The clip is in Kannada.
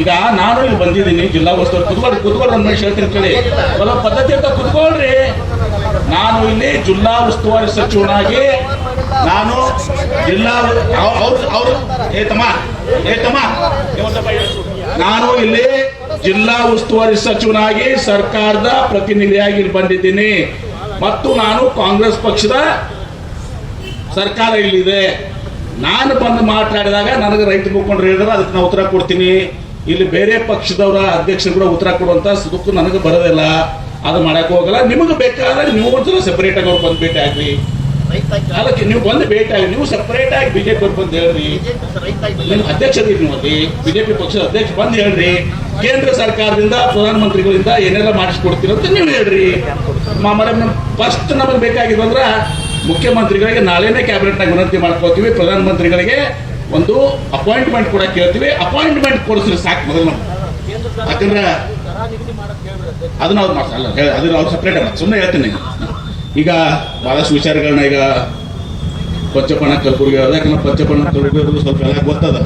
ಈಗ ನಾನು ಇಲ್ಲಿ ಬಂದಿದ್ದೀನಿ, ಜಿಲ್ಲಾ ಉಸ್ತುವಾರಿ ಕುತ್ಕೊಳ್ಳಿ ಕುತ್ಕೊಳ್ಳಿ ಒಂದು ನಿಮಿಷ ಹೇಳ್ತೀನಿ ಕೇಳಿ. ಪದ್ಧತಿ ಅಂತ ಕುತ್ಕೊಳ್ರಿ. ನಾನು ಇಲ್ಲಿ ಜಿಲ್ಲಾ ಉಸ್ತುವಾರಿ ಸಚಿವನಾಗಿ ನಾನು ಜಿಲ್ಲಾ ಅವ್ರು ಅವ್ರು ಏ ತಮ್ಮ. ನಾನು ಇಲ್ಲಿ ಜಿಲ್ಲಾ ಉಸ್ತುವಾರಿ ಸಚಿವನಾಗಿ ಸರ್ಕಾರದ ಪ್ರತಿನಿಧಿಯಾಗಿ ಬಂದಿದ್ದೀನಿ. ಮತ್ತು ನಾನು ಕಾಂಗ್ರೆಸ್ ಪಕ್ಷದ ಸರ್ಕಾರ ಇಲ್ಲಿದೆ. ನಾನು ಬಂದು ಮಾತಾಡಿದಾಗ ನನಗೆ ರೈತ ಮುಖಂಡರು ಹೇಳಿದ್ರೆ, ಅದಕ್ಕೆ ನಾನು ಉತ್ತರ ಕೊಡ್ತೀನಿ. ಇಲ್ಲಿ ಬೇರೆ ಪಕ್ಷದವರ ಅಧ್ಯಕ್ಷರು ಕೂಡ ಉತ್ತರ ಕೊಡುವಂತ ಸುಖ ನನಗೆ ಬರೋದಿಲ್ಲ. ಅದು ಮಾಡಕ್ ಹೋಗಲ್ಲ. ನಿಮಗೆ ಬೇಕಾದ್ರೆ ನೀವು ಒಂದ್ಸಲ ಸೆಪರೇಟ್ ಆಗಿ ಅವ್ರು ಬಂದು ಭೇಟಿ ಆಗ್ರಿ. ಅದಕ್ಕೆ ನೀವು ಬಂದು ಭೇಟಿ ಆಗಿ ನೀವು ಸೆಪರೇಟ್ ಆಗಿ ಬಿಜೆಪಿ ಅವ್ರು ಬಂದು ಹೇಳ್ರಿ. ನಿಮ್ಮ ಅಧ್ಯಕ್ಷರಿಗೆ ನೀವು ಅಲ್ಲಿ. ಬಿಜೆಪಿ ಪಕ್ಷದ ಅಧ್ಯಕ್ಷ ಬಂದು ಹೇಳ್ರಿ. ಕೇಂದ್ರ ಸರ್ಕಾರದಿಂದ, ಪ್ರಧಾನಮಂತ್ರಿಗಳಿಂದ ಏನೆಲ್ಲ ಮಾಡಿಸ್ಕೊಡ್ತೀರ ಅಂತ ನೀವು ಹೇಳ್ರಿ. ಮೇಡಮ್ ಫಸ್ಟ್ ನಮಗೆ ಬೇಕಾಗಿದ್ದಂದ್ರ ಮುಖ್ಯಮಂತ್ರಿಗಳಿಗೆ ನಾಳೆನೇ ಕ್ಯಾಬಿನೆಟ್ನಾಗ ವಿನಂತಿ ಮಾಡ್ಕೋತೀವಿ ಪ್ರಧಾನಮಂತ್ರಿಗಳಿಗೆ ಒಂದು ಅಪಾಯಿಂಟ್ಮೆಂಟ್ ಕೂಡ ಕೇಳ್ತೀವಿ. ಅಪಾಯಿಂಟ್ಮೆಂಟ್ ಕೊಡಿಸ್ರಿ ಸಾಕು, ಮೊದಲು ನಾವು ಯಾಕಂದ್ರೆ ಅದನ್ನ ಅವ್ರು ಮಾಡ್ಸಲ್ಲ ಅದನ್ನ ಅವ್ರು ಸಪ್ರೇಟ್ ಸುಮ್ಮನೆ ಹೇಳ್ತೀನಿ ಈಗ ಬಹಳಷ್ಟು ವಿಚಾರಗಳನ್ನ ಈಗ ಪಂಚಪಣ ಕಲಬುರ್ಗಿ ಯಾಕಂದ್ರೆ ಪಂಚಪಣ ಕಲಬುರ್ಗಿ ಸ್ವಲ್ಪ ಎಲ್ಲ ಗೊತ್ತದ.